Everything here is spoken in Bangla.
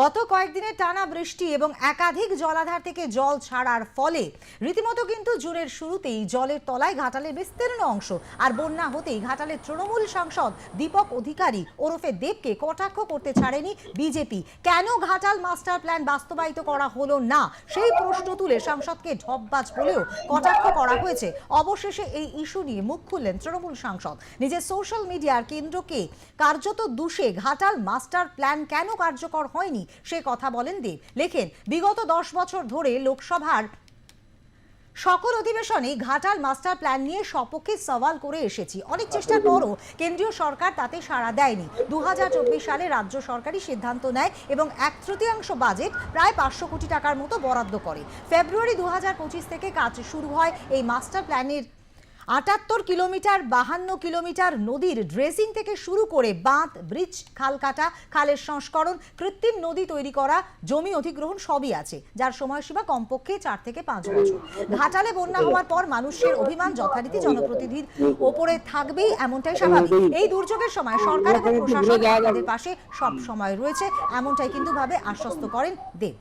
গত কয়েকদিনের টানা বৃষ্টি এবং একাধিক জলাধার থেকে জল ছাড়ার ফলে রীতিমতো কিন্তু জুনের শুরুতেই জলের তলায় ঘাটালের বিস্তীর্ণ অংশ আর বন্যা হতেই ঘাটালের তৃণমূল সাংসদ দীপক অধিকারী ওরফে দেবকে কটাক্ষ করতে ছাড়েনি বিজেপি। কেন ঘাটাল মাস্টার প্ল্যান বাস্তবায়িত করা হলো না? সেই প্রশ্ন তুলে সাংসদকে ঢপবাজ বলেও কটাক্ষ করা হয়েছে। অবশেষে এই ইস্যু নিয়ে মুখ খুললেন তৃণমূল সাংসদ। নিজের সোশ্যাল মিডিয়ার কেন্দ্রকে কার্যত দুষে ঘাটাল মাস্টার প্ল্যান কেন কার্যকর হয়নি? সে কথা বলেন দেব। লেখেন বিগত দশ বছর ধরে লোকসভার সকল অধিবেশনে ঘাটাল মাস্টার প্ল্যান নিয়ে সপক্ষে সওয়াল করে এসেছি। অনেক চেষ্টার পরও কেন্দ্রীয় সরকার তাতে সাড়া দেয়নি। দু হাজার চব্বিশ সালে রাজ্য সরকারি সিদ্ধান্ত নেয় এবং এক তৃতীয়াংশ বাজেট প্রায় পাঁচশো কোটি টাকার মতো বরাদ্দ করে। ফেব্রুয়ারি দু হাজার পঁচিশ থেকে কাজ শুরু হয় এই মাস্টার প্ল্যানের আটাত্তর কিলোমিটার, বাহান্ন কিলোমিটার নদীর ড্রেসিং থেকে শুরু করে বাঁধ, ব্রিজ খাল কাটা খালের সংস্করণ, কৃত্রিম নদী তৈরি করা, জমি অধিগ্রহণ সবই আছে, যার সময়সীমা কমপক্ষে চার থেকে পাঁচ বছর। ঘাটালে বন্যা হওয়ার পর মানুষের অভিমান যথারীতি জনপ্রতিনিধির ওপরে থাকবেই, এমনটাই স্বাভাবিক। এই দুর্যোগের সময় সরকার এবং প্রশাসন পাশে সব সময় রয়েছে, এমনটাই কিন্তু ভাবে আশ্বস্ত করেন দেব।